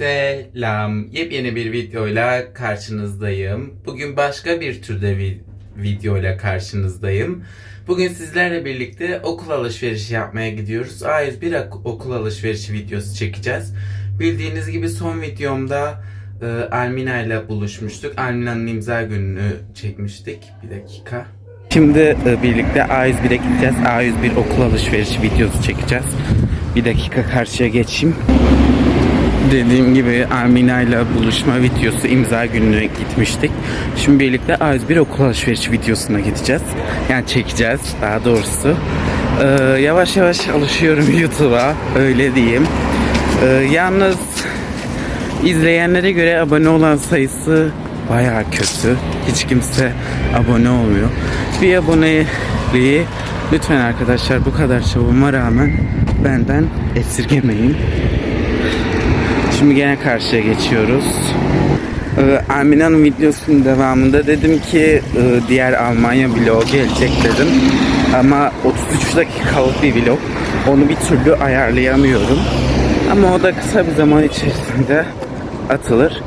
Selam. Yepyeni bir videoyla karşınızdayım. Bugün başka bir türde vi- videoyla karşınızdayım. Bugün sizlerle birlikte okul alışverişi yapmaya gidiyoruz. A101 ak- okul alışverişi videosu çekeceğiz. Bildiğiniz gibi son videomda e, Almina ile buluşmuştuk. Almina'nın imza gününü çekmiştik. Bir dakika. Şimdi e, birlikte A101'e gideceğiz. A101 okul alışverişi videosu çekeceğiz. Bir dakika karşıya geçeyim. Dediğim gibi Armina ile buluşma videosu imza gününe gitmiştik. Şimdi birlikte A101 okul alışverişi videosuna gideceğiz. Yani çekeceğiz daha doğrusu. Ee, yavaş yavaş alışıyorum YouTube'a öyle diyeyim. Ee, yalnız izleyenlere göre abone olan sayısı bayağı kötü. Hiç kimse abone olmuyor. Bir aboneliği lütfen arkadaşlar bu kadar çabama rağmen benden esirgemeyin. Şimdi gene karşıya geçiyoruz. Ee, videosunun devamında dedim ki e, diğer Almanya vlogu gelecek dedim. Ama 33 dakikalık bir vlog. Onu bir türlü ayarlayamıyorum. Ama o da kısa bir zaman içerisinde atılır.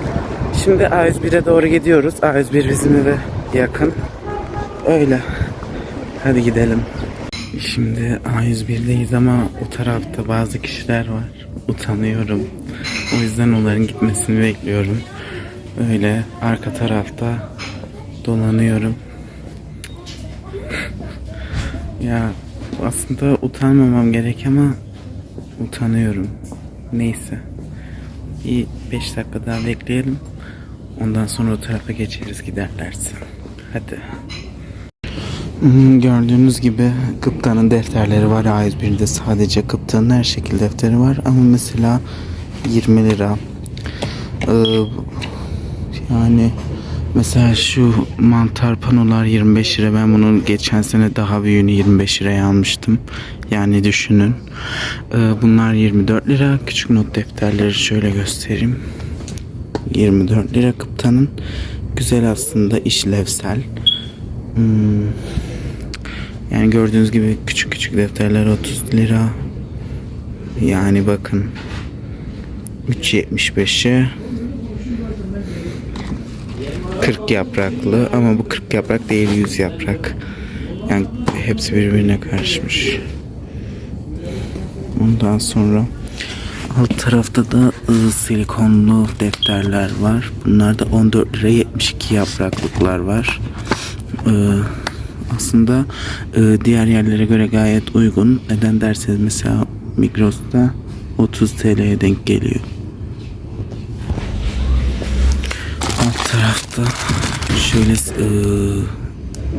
Şimdi A101'e doğru gidiyoruz. A101 bizim eve yakın. Öyle. Hadi gidelim. Şimdi A101'deyiz ama o tarafta bazı kişiler var. Utanıyorum. O yüzden onların gitmesini bekliyorum. Öyle arka tarafta dolanıyorum. ya aslında utanmamam gerek ama utanıyorum. Neyse. Bir 5 dakika daha bekleyelim. Ondan sonra o tarafa geçeriz giderlerse. Hadi. Gördüğünüz gibi Gıpta'nın defterleri var A101'de sadece Gıpta'nın her şekil defteri var ama mesela 20 lira. Ee, yani mesela şu mantar panolar 25 lira. Ben bunun geçen sene daha büyüğünü 25 liraya almıştım. Yani düşünün. Ee, bunlar 24 lira. Küçük not defterleri şöyle göstereyim. 24 lira Gıpta'nın güzel aslında işlevsel Hmm. Yani gördüğünüz gibi küçük küçük defterler 30 lira. Yani bakın 3.75'e 40 yapraklı ama bu 40 yaprak değil 100 yaprak. Yani hepsi birbirine karışmış. Ondan sonra alt tarafta da ıı, silikonlu defterler var. Bunlar da 14 lira 72 yapraklıklar var. Ee, aslında e, diğer yerlere göre gayet uygun. Neden derseniz mesela Migros'ta 30 TL'ye denk geliyor. Alt tarafta şöyle e,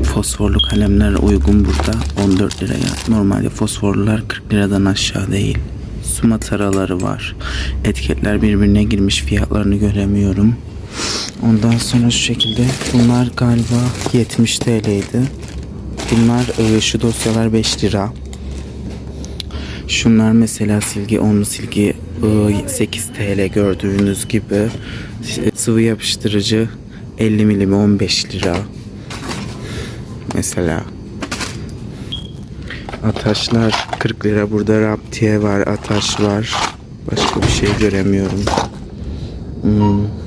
fosforlu kalemler uygun burada 14 liraya. Normalde fosforlular 40 liradan aşağı değil. Su mataraları var. Etiketler birbirine girmiş fiyatlarını göremiyorum. Ondan sonra şu şekilde bunlar galiba 70 TL'ydi. Bunlar e, şu dosyalar 5 lira. Şunlar mesela silgi, onlu silgi e, 8 TL gördüğünüz gibi. Sıvı yapıştırıcı 50 milimi 15 lira. Mesela. Ataşlar 40 lira. Burada raptiye var, ataş var. Başka bir şey göremiyorum. Hmm.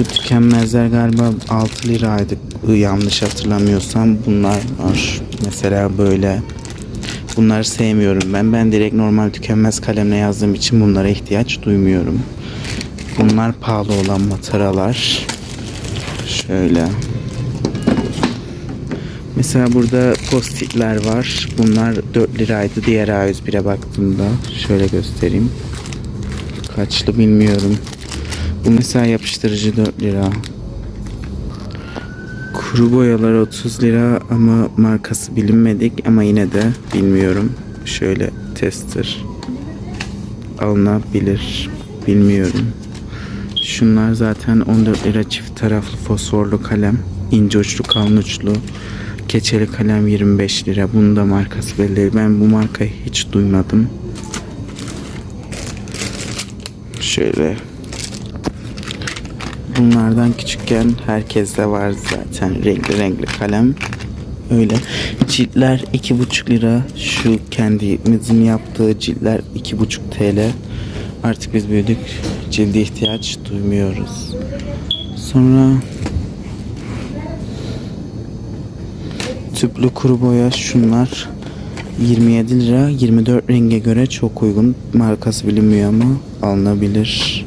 Şu tükenmezler galiba 6 liraydı yanlış hatırlamıyorsam bunlar var. Mesela böyle. Bunları sevmiyorum ben. Ben direkt normal tükenmez kalemle yazdığım için bunlara ihtiyaç duymuyorum. Bunlar pahalı olan mataralar. Şöyle. Mesela burada postitler var. Bunlar 4 liraydı. Diğer A101'e baktığımda şöyle göstereyim. Kaçlı bilmiyorum. Bu mesela yapıştırıcı 4 lira. Kuru boyalar 30 lira ama markası bilinmedik ama yine de bilmiyorum. Şöyle tester alınabilir. Bilmiyorum. Şunlar zaten 14 lira çift taraflı fosforlu kalem. ince uçlu kalın uçlu. Keçeli kalem 25 lira. Bunun da markası belli. Ben bu markayı hiç duymadım. Şöyle Bunlardan küçükken herkeste var zaten renkli renkli kalem. Öyle. Ciltler iki buçuk lira. Şu kendimizin yaptığı ciltler iki buçuk TL. Artık biz büyüdük. Cildi ihtiyaç duymuyoruz. Sonra tüplü kuru boya şunlar 27 lira 24 renge göre çok uygun markası bilinmiyor ama alınabilir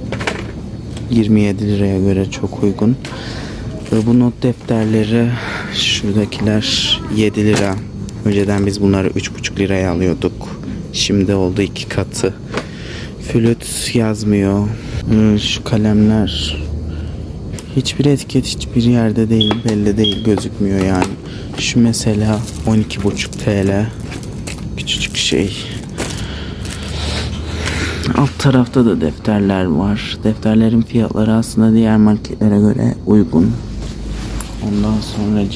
27 liraya göre çok uygun ve bu not defterleri şuradakiler 7 lira önceden biz bunları 3,5 liraya alıyorduk şimdi oldu iki katı flüt yazmıyor Ee, şu kalemler Hiçbir etiket hiçbir yerde değil, belli değil, gözükmüyor yani. Şu mesela 12,5 TL. Küçücük şey. Alt tarafta da defterler var. Defterlerin fiyatları aslında diğer marketlere göre uygun. Ondan sonra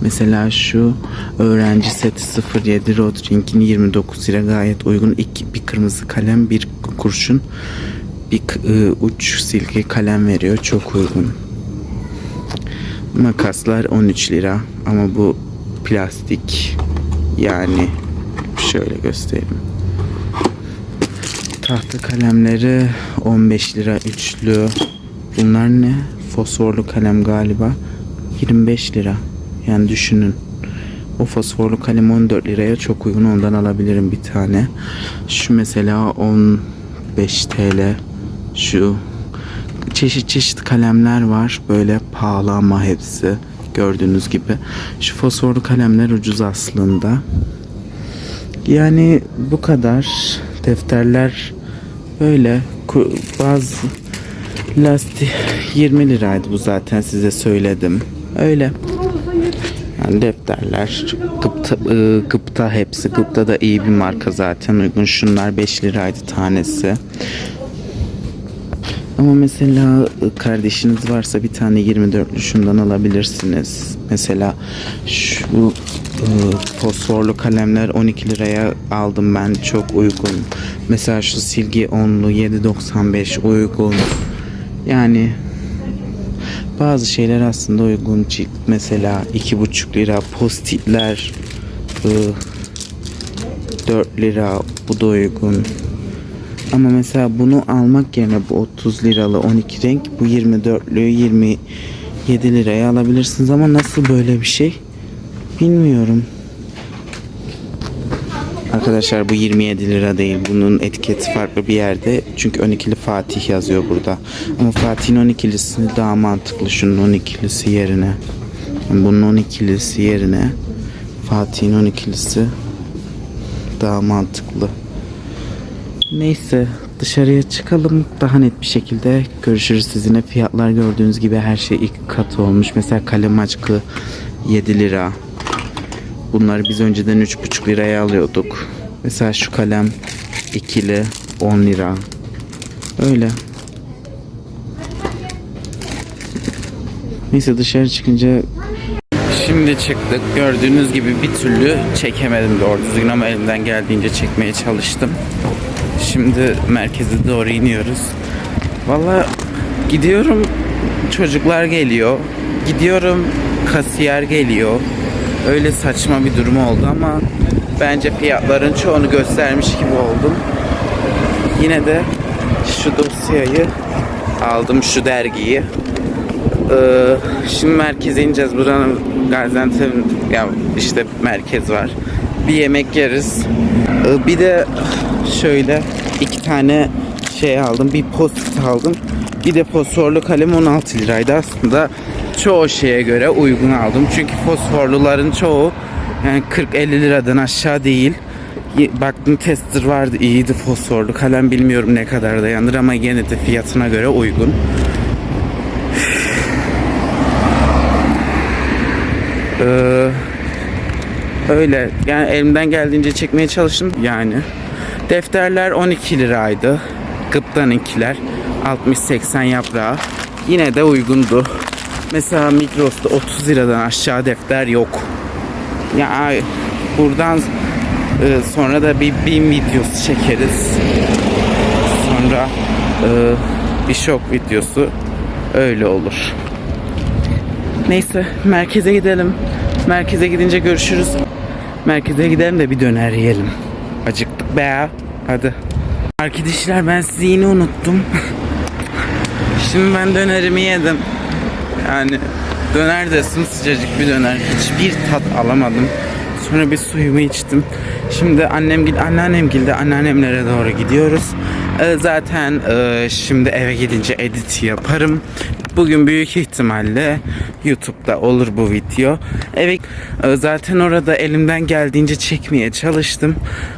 Mesela şu öğrenci seti 07 Rodring'in 29 lira gayet uygun. İki, bir kırmızı kalem, bir kurşun, bir ı, uç silgi kalem veriyor. Çok uygun. Makaslar 13 lira ama bu plastik. Yani şöyle göstereyim. Tahta kalemleri 15 lira üçlü. Bunlar ne? Fosforlu kalem galiba. 25 lira. Yani düşünün. O fosforlu kalem 14 liraya çok uygun. Ondan alabilirim bir tane. Şu mesela 15 TL. Şu çeşit çeşit kalemler var. Böyle pahalı ama hepsi. Gördüğünüz gibi. Şu fosforlu kalemler ucuz aslında. Yani bu kadar. Defterler böyle. Bazı lastik 20 liraydı bu zaten size söyledim. Öyle. Yani defterler Gıpta, ıı, Gıpta hepsi. Gıpta da iyi bir marka zaten. Uygun şunlar 5 liraydı tanesi. Ama mesela ı, kardeşiniz varsa bir tane 24'lü şundan alabilirsiniz. Mesela şu fosforlu kalemler 12 liraya aldım ben çok uygun. Mesela şu silgi 10'lu 7.95 uygun. Yani bazı şeyler aslında uygun çıktı. Mesela 2,5 lira postitler ı, 4 lira bu da uygun. Ama mesela bunu almak yerine bu 30 liralı 12 renk bu 24'lüğü 27 liraya alabilirsiniz ama nasıl böyle bir şey bilmiyorum. Arkadaşlar bu 27 lira değil. Bunun etiketi farklı bir yerde. Çünkü 12'li Fatih yazıyor burada. Ama Fatih'in 12'lisi daha mantıklı. Şunun 12'lisi yerine. Bunun 12'lisi yerine Fatih'in 12'lisi daha mantıklı. Neyse dışarıya çıkalım daha net bir şekilde görüşürüz sizinle. Fiyatlar gördüğünüz gibi her şey iki katı olmuş. Mesela kalem açkı 7 lira. Bunları biz önceden 3,5 liraya alıyorduk. Mesela şu kalem ikili 10 lira. Öyle. Neyse dışarı çıkınca Şimdi çıktık. Gördüğünüz gibi bir türlü çekemedim doğru düzgün ama elimden geldiğince çekmeye çalıştım. Şimdi merkeze doğru iniyoruz. Valla gidiyorum çocuklar geliyor. Gidiyorum kasiyer geliyor. Öyle saçma bir durum oldu ama bence fiyatların çoğunu göstermiş gibi oldum. Yine de şu dosyayı aldım şu dergiyi. Ee, şimdi merkeze ineceğiz. Buranın Gaziantep'in ya işte merkez var. Bir yemek yeriz. Ee, bir de şöyle iki tane şey aldım. Bir post aldım. Bir de fosforlu kalem 16 liraydı aslında. Çoğu şeye göre uygun aldım. Çünkü fosforluların çoğu yani 40-50 liradan aşağı değil. Baktım tester vardı iyiydi fosforlu kalem bilmiyorum ne kadar dayanır ama gene de fiyatına göre uygun. Ee, öyle yani elimden geldiğince çekmeye çalıştım yani. Defterler 12 liraydı. Gıptanınkiler 60-80 yaprağı. Yine de uygundu. Mesela Migros'ta 30 liradan aşağı defter yok. Ya buradan e, sonra da bir BİM videosu çekeriz. Sonra e, bir şok videosu öyle olur. Neyse merkeze gidelim. Merkeze gidince görüşürüz. Merkeze gidelim de bir döner yiyelim. Acıktık be. Hadi. Arkadaşlar ben sizi yine unuttum. Şimdi ben dönerimi yedim. Yani döner de sımsıcacık bir döner. Hiçbir tat alamadım. Sonra bir suyumu içtim. Şimdi annem gil, anneannem gildi. Anneannemlere doğru gidiyoruz. Ee, zaten e, şimdi eve gidince edit yaparım. Bugün büyük ihtimalle YouTube'da olur bu video. Eve e, zaten orada elimden geldiğince çekmeye çalıştım.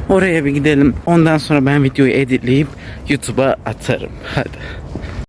Oraya bir gidelim. Ondan sonra ben videoyu editleyip YouTube'a atarım. Hadi.